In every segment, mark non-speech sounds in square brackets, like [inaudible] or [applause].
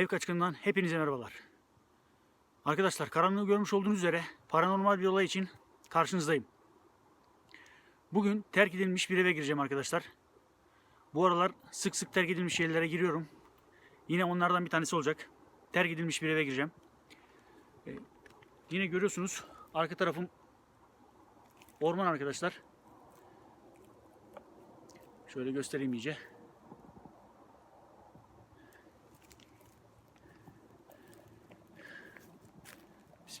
Ev kaçkınından hepinize merhabalar. Arkadaşlar karanlığı görmüş olduğunuz üzere paranormal bir olay için karşınızdayım. Bugün terk edilmiş bir eve gireceğim arkadaşlar. Bu aralar sık sık terk edilmiş yerlere giriyorum. Yine onlardan bir tanesi olacak. Terk edilmiş bir eve gireceğim. Ee, yine görüyorsunuz arka tarafım orman arkadaşlar. Şöyle göstereyim iyice.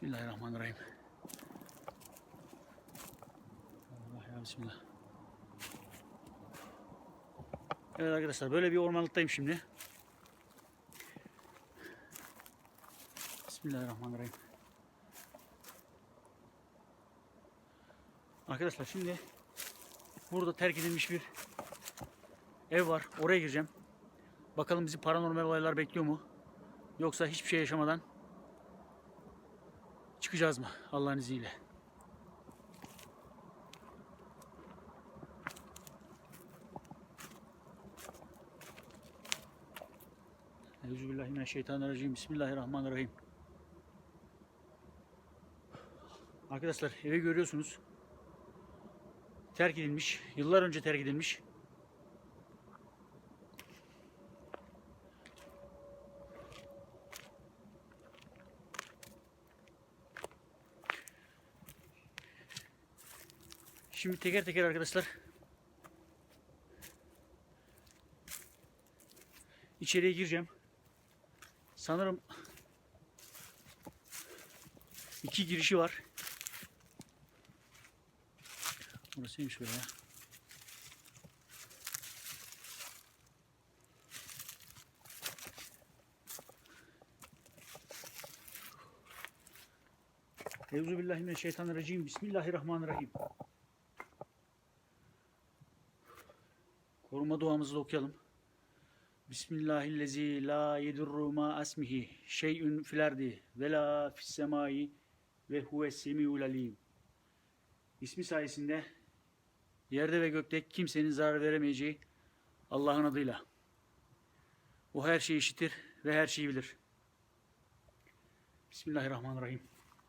Bismillahirrahmanirrahim. Allah ya bismillah. Evet arkadaşlar böyle bir ormanlıktayım şimdi. Bismillahirrahmanirrahim. Arkadaşlar şimdi burada terk edilmiş bir ev var. Oraya gireceğim. Bakalım bizi paranormal olaylar bekliyor mu? Yoksa hiçbir şey yaşamadan çıkacağız mı Allah'ın izniyle? Euzubillahimineşşeytanirracim. Bismillahirrahmanirrahim. Arkadaşlar evi görüyorsunuz. Terk edilmiş. Yıllar önce terk edilmiş. Şimdi teker teker arkadaşlar içeriye gireceğim. Sanırım iki girişi var. Burasıymış böyle ya. Euzubillahimineşşeytanirracim. Bismillahirrahmanirrahim. Koruma duamızı da okuyalım. Bismillahillezi la yedurru ma şey'ün fil ardi ve la fis semai ve huves semiul alim. İsmi sayesinde yerde ve gökte kimsenin zarar veremeyeceği Allah'ın adıyla. O her şeyi işitir ve her şeyi bilir. Bismillahirrahmanirrahim.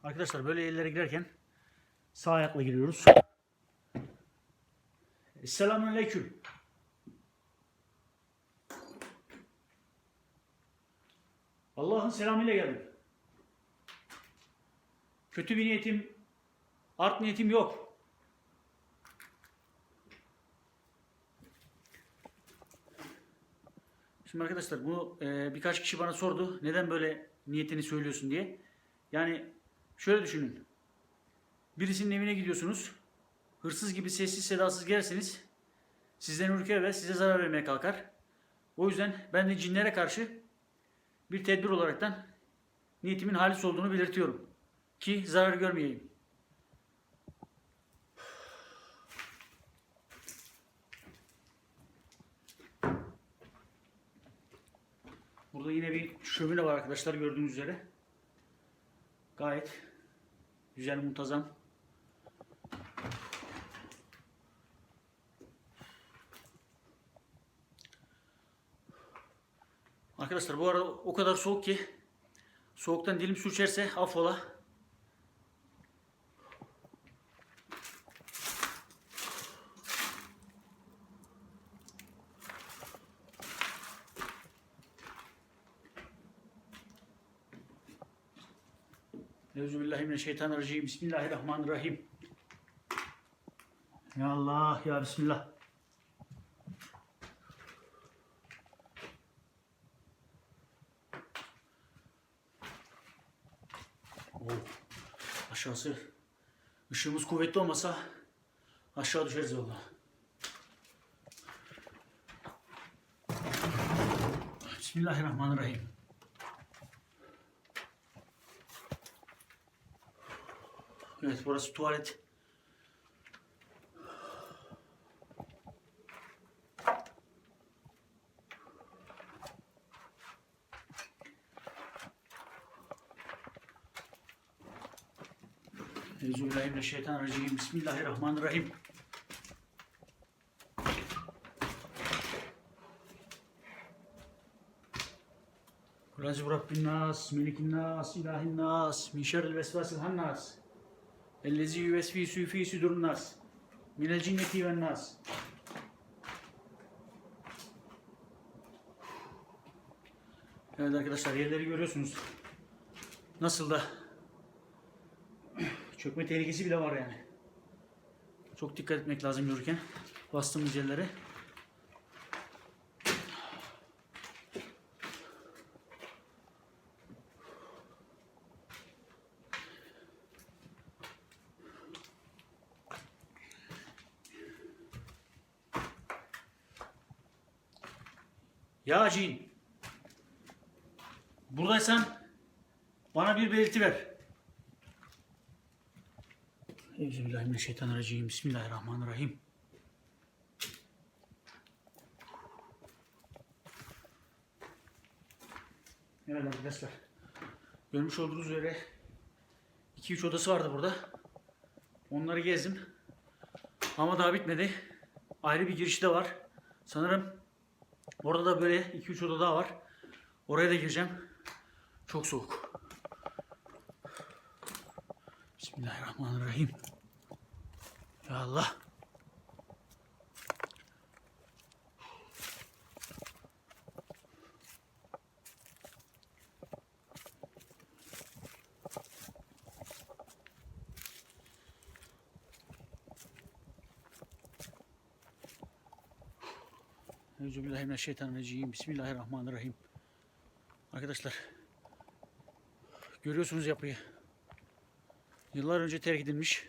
Arkadaşlar böyle yerlere girerken sağ ayakla giriyoruz. Esselamun Aleyküm. Allah'ın selamıyla geldim. Kötü bir niyetim, art niyetim yok. Şimdi arkadaşlar bunu e, birkaç kişi bana sordu. Neden böyle niyetini söylüyorsun diye. Yani şöyle düşünün. Birisinin evine gidiyorsunuz. Hırsız gibi sessiz sedasız gelirseniz sizden ürker ve size zarar vermeye kalkar. O yüzden ben de cinlere karşı bir tedbir olaraktan niyetimin halis olduğunu belirtiyorum. Ki zarar görmeyeyim. Burada yine bir şömine var arkadaşlar gördüğünüz üzere. Gayet güzel muntazam. Arkadaşlar bu arada o kadar soğuk ki soğuktan dilim su içerse affola. Euzubillahimineşşeytanirracim. Bismillahirrahmanirrahim. Ya Allah, ya Bismillah. Oo, aşağısı ışığımız kuvvetli olmasa aşağı düşeriz valla. Bismillahirrahmanirrahim. Evet burası tuvalet. Euzubillahimineşşeytanirracim. Bismillahirrahmanirrahim. Razı Rabbin nas, melikin nas, ilahin nas, min şerril vesvasil hannas. Ellezi yüvesfisu fi sudurun nas. Minel cinneti ven nas. Evet arkadaşlar yerleri görüyorsunuz. Nasıl da çökme tehlikesi bile var yani. Çok dikkat etmek lazım yürürken. Bastığımız yerlere. Ya Cin. Buradaysan bana bir belirti ver. Euzubillahimineşşeytanirracim. Bismillahirrahmanirrahim. Evet arkadaşlar. Görmüş olduğunuz üzere 2-3 odası vardı burada. Onları gezdim. Ama daha bitmedi. Ayrı bir girişi de var. Sanırım orada da böyle 2-3 oda daha var. Oraya da gireceğim. Çok soğuk. Bismillahirrahmanirrahim. Allah. Euzubillahimineşşeytanirracim. Bismillahirrahmanirrahim. Arkadaşlar görüyorsunuz yapıyı. Yıllar önce terk edilmiş.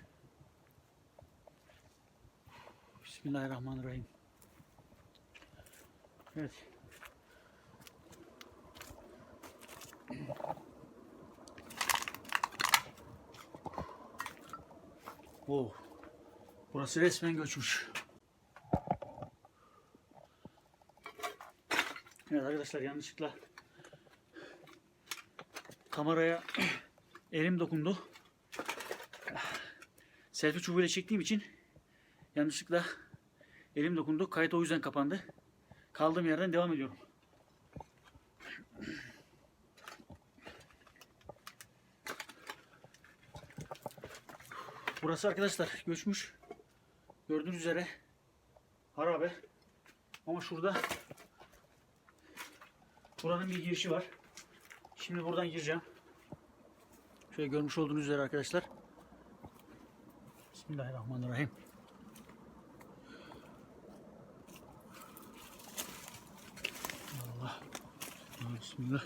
Bismillahirrahmanirrahim. Evet. Oh. Burası resmen göçmüş. Evet arkadaşlar yanlışlıkla kameraya [clears throat] elim dokundu. Selfie çubuğuyla çektiğim için yanlışlıkla elim dokundu. Kayıt o yüzden kapandı. Kaldığım yerden devam ediyorum. Burası arkadaşlar göçmüş. Gördüğünüz üzere harabe. Ama şurada buranın bir girişi var. Şimdi buradan gireceğim. Şöyle görmüş olduğunuz üzere arkadaşlar. Bismillahirrahmanirrahim. Bismillah.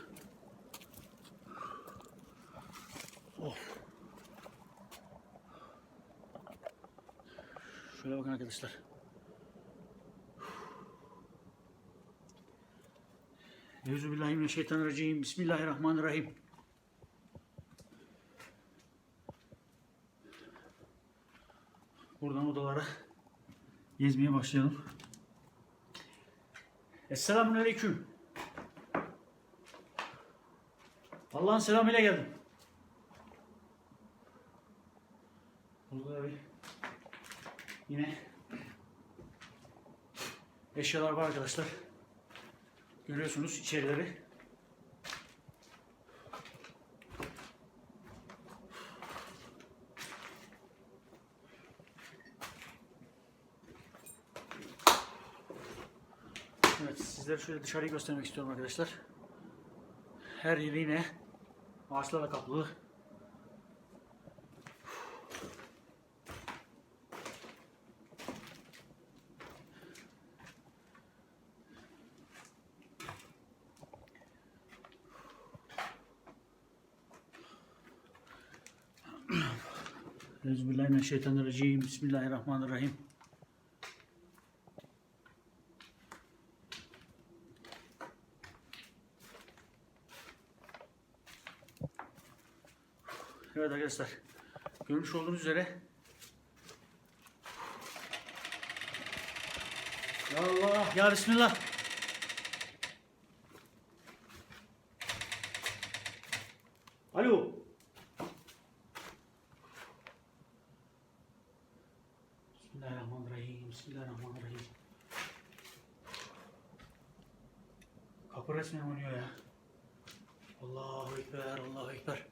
Of. Şöyle bakın arkadaşlar. Euzubillahimineşşeytanirracim. Bismillahirrahmanirrahim. Buradan odalara gezmeye başlayalım. Esselamun Aleyküm. Allah'ın selamıyla geldim. Burada bir yine eşyalar var arkadaşlar. Görüyorsunuz içerileri. Evet sizlere şöyle dışarıyı göstermek istiyorum arkadaşlar. Her yeri yine ağaçlarla kaplı. Bismillahirrahmanirrahim. Evet arkadaşlar. Görmüş olduğunuz üzere Ya Allah, ya Bismillah. Alo. Bismillahirrahmanirrahim. Bismillahirrahmanirrahim. Kapı resmen oynuyor ya. Allahu Ekber, Allahu Ekber.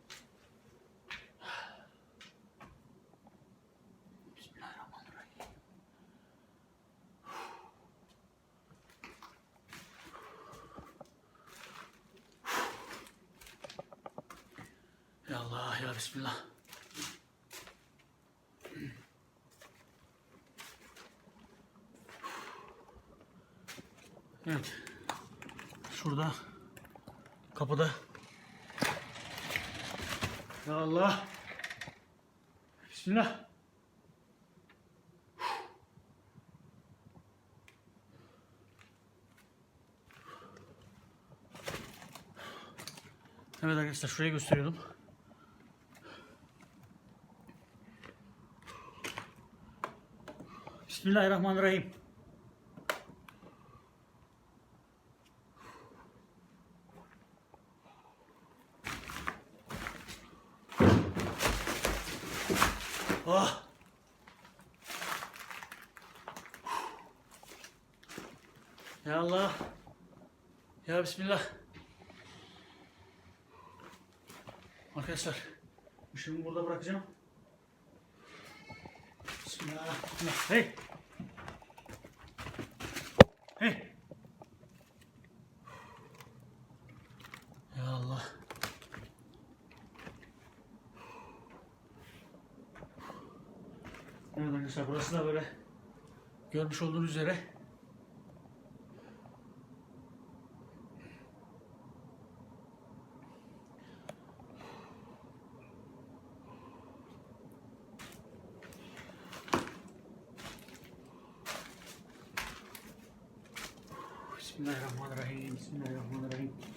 Bismillahirrahmanirrahim. Ya Allah, ya Bismillah. Evet. Şurada kapıda. Ya Allah. Bismillah. Evet arkadaşlar şurayı gösteriyordum. Bismillahirrahmanirrahim. Oh. Ya Allah. Ya Bismillah. Arkadaşlar. Işığımı burada bırakacağım. Bismillah. Hey. Hey. Ya Allah. Evet arkadaşlar burası da böyle görmüş olduğunuz üzere Bismillahirrahmanirrahim. Bismillahirrahmanirrahim.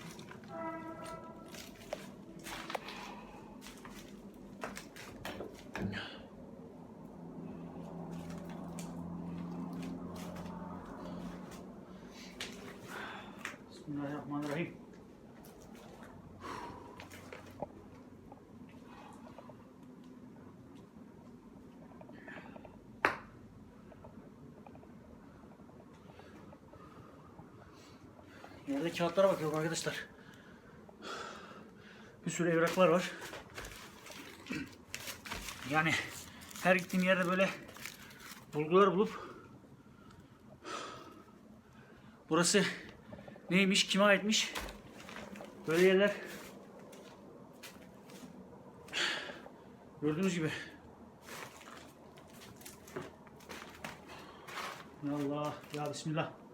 Yerde kağıtlara bakıyorum arkadaşlar. Bir sürü evraklar var. Yani her gittiğim yerde böyle bulgular bulup burası neymiş, kime aitmiş böyle yerler gördüğünüz gibi Allah ya Bismillah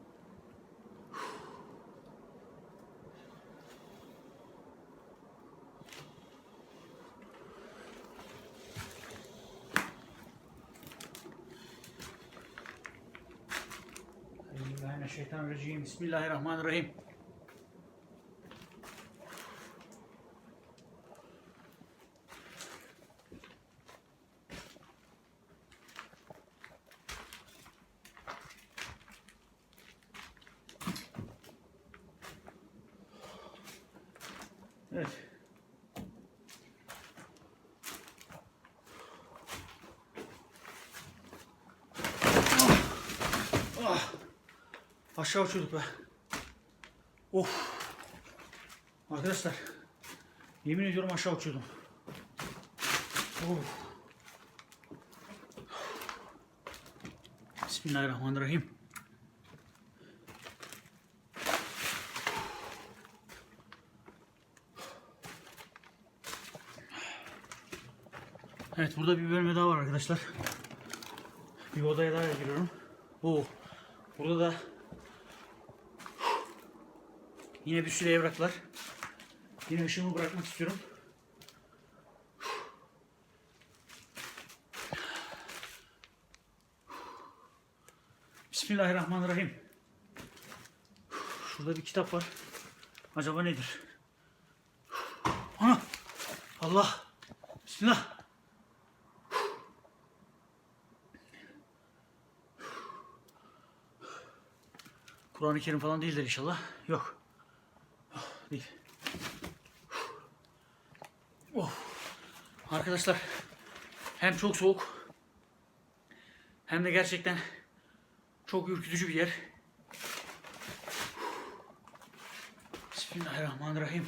Euzubillahimineşşeytanirracim. Bismillahirrahmanirrahim. Evet. Aşağı uçuyorduk be. Of. Arkadaşlar. Yemin ediyorum aşağı uçuyordum. Of. Bismillahirrahmanirrahim. Evet burada bir bölme daha var arkadaşlar. Bir odaya daha giriyorum. Oo. Burada da yine bir sürü evraklar. Yine ışığımı bırakmak istiyorum. Bismillahirrahmanirrahim. Şurada bir kitap var. Acaba nedir? Ana! Allah! Bismillah! Kur'an-ı Kerim falan değildir inşallah. Yok değil. Oh. Arkadaşlar hem çok soğuk hem de gerçekten çok ürkütücü bir yer. Bismillahirrahmanirrahim.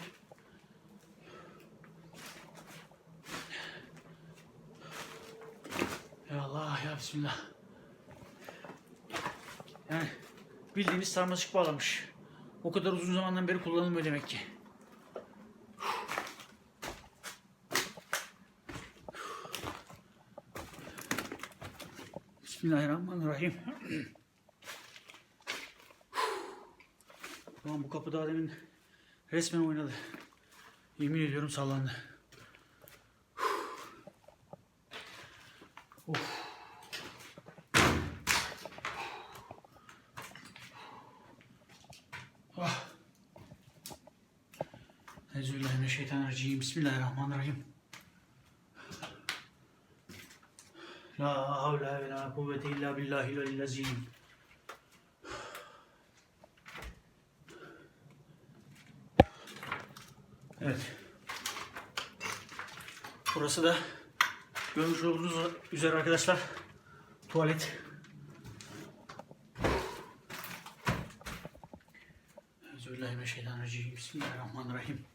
Ya Allah ya Bismillah. Yani bildiğiniz sarmaşık bağlamış. O kadar uzun zamandan beri kullanılmıyor demek ki. Bismillahirrahmanirrahim. Ulan bu kapı daha demin resmen oynadı. Yemin ediyorum sallandı. Of. Ah. Euzubillahimineşşeytanirracim. Bismillahirrahmanirrahim. La havle ve la kuvvete illa billahil aliyyil azim. Evet. Burası da görmüş olduğunuz üzere arkadaşlar tuvalet. Euzubillahimineşşeytanirracim. Bismillahirrahmanirrahim.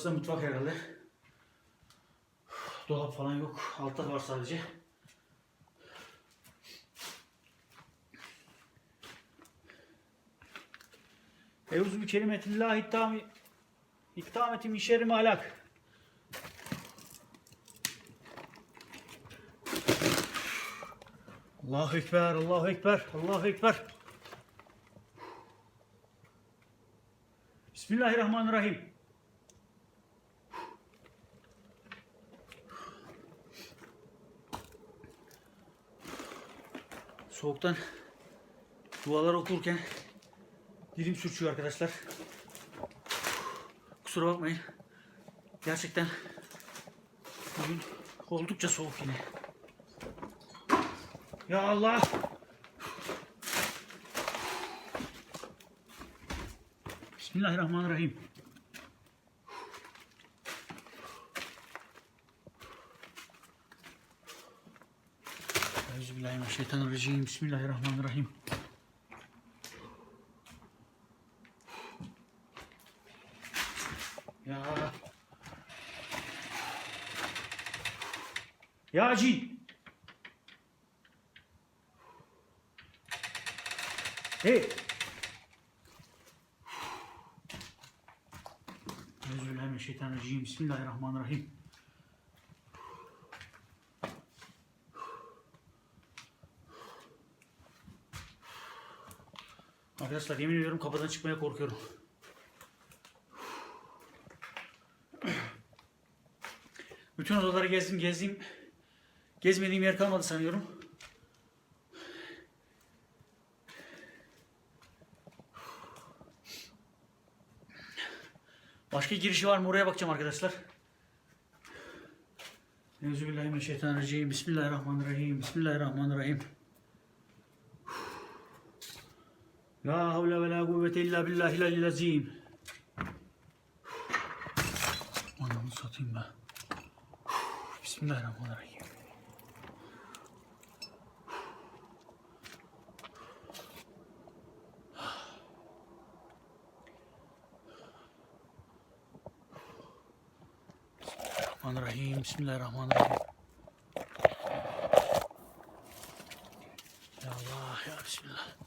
Burası da mutfak herhalde. Dolap falan yok. Altta var sadece. Euzu bi kelimetillahi ittami iktameti min şerri ma halak. Allahu ekber, Allahu ekber, Allahu ekber. Bismillahirrahmanirrahim. Soğuktan dualar okurken dilim sürçüyor arkadaşlar. Kusura bakmayın. Gerçekten bugün oldukça soğuk yine. Ya Allah! Bismillahirrahmanirrahim. Euzubillahimineşşeytanirracim. Bismillahirrahmanirrahim. Ya. Ya cin. Hey. Euzubillahimineşşeytanirracim. Bismillahirrahmanirrahim. Arkadaşlar yemin ediyorum kapıdan çıkmaya korkuyorum. Bütün odaları gezdim gezdim. Gezmediğim yer kalmadı sanıyorum. Başka girişi var mı? Oraya bakacağım arkadaşlar. Euzubillahimineşşeytanirracim. Bismillahirrahmanirrahim. Bismillahirrahmanirrahim. La havle ve la kuvvete illa billahil aliyyil azim. Anamı satayım ben. Bismillahirrahmanirrahim. Bismillahirrahmanirrahim. Bismillahirrahmanirrahim. Ya Allah ya Bismillah.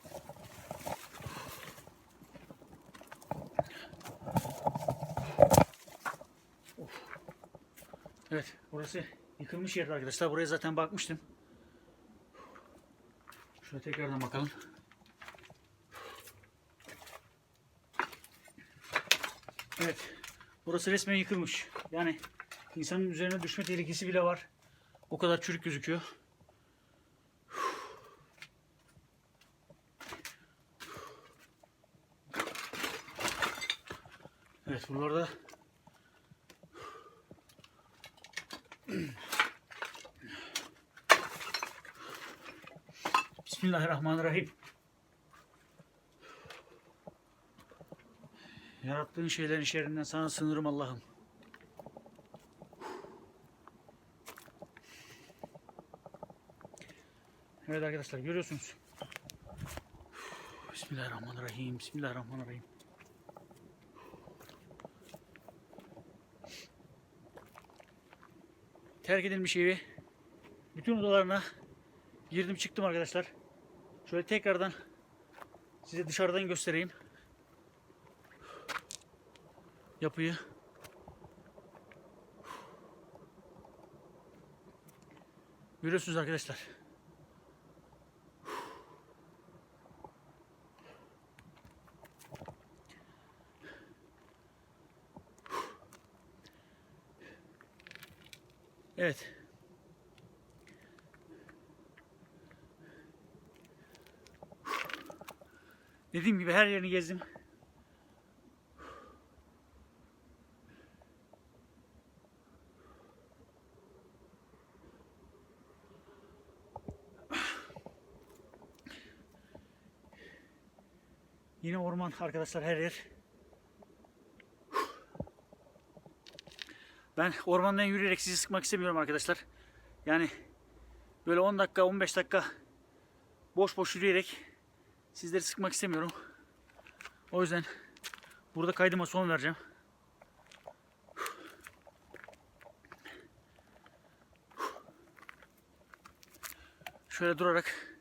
Evet, burası yıkılmış yer arkadaşlar. Buraya zaten bakmıştım. Şöyle tekrardan bakalım. Evet, burası resmen yıkılmış. Yani insanın üzerine düşme tehlikesi bile var. O kadar çürük gözüküyor. Evet, buralarda Bismillahirrahmanirrahim. Yarattığın şeylerin şerrinden sana sınırım Allah'ım. Evet arkadaşlar görüyorsunuz. Bismillahirrahmanirrahim. Bismillahirrahmanirrahim. Terk edilmiş evi bütün odalarına girdim çıktım arkadaşlar. Şöyle tekrardan size dışarıdan göstereyim. Yapıyı. Görüyorsunuz arkadaşlar. Evet. Dediğim gibi her yerini gezdim. Yine orman arkadaşlar her yer. Ben ormandan yürüyerek sizi sıkmak istemiyorum arkadaşlar. Yani böyle 10 dakika 15 dakika boş boş yürüyerek sizleri sıkmak istemiyorum. O yüzden burada kaydıma son vereceğim. Şöyle durarak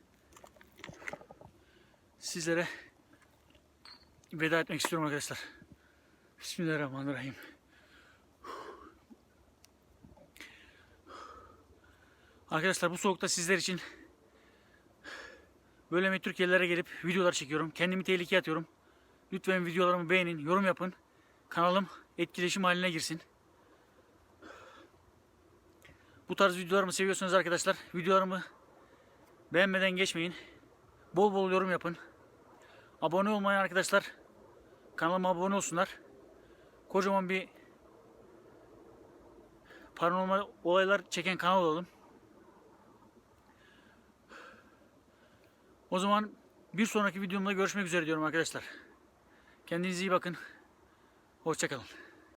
sizlere veda etmek istiyorum arkadaşlar. Bismillahirrahmanirrahim. Arkadaşlar bu soğukta sizler için böyle metrik gelip videolar çekiyorum. Kendimi tehlikeye atıyorum. Lütfen videolarımı beğenin, yorum yapın. Kanalım etkileşim haline girsin. Bu tarz videolarımı seviyorsanız arkadaşlar videolarımı beğenmeden geçmeyin. Bol bol yorum yapın. Abone olmayan arkadaşlar kanalıma abone olsunlar. Kocaman bir paranormal olaylar çeken kanal olalım. O zaman bir sonraki videomda görüşmek üzere diyorum arkadaşlar. Kendinize iyi bakın. Hoşçakalın.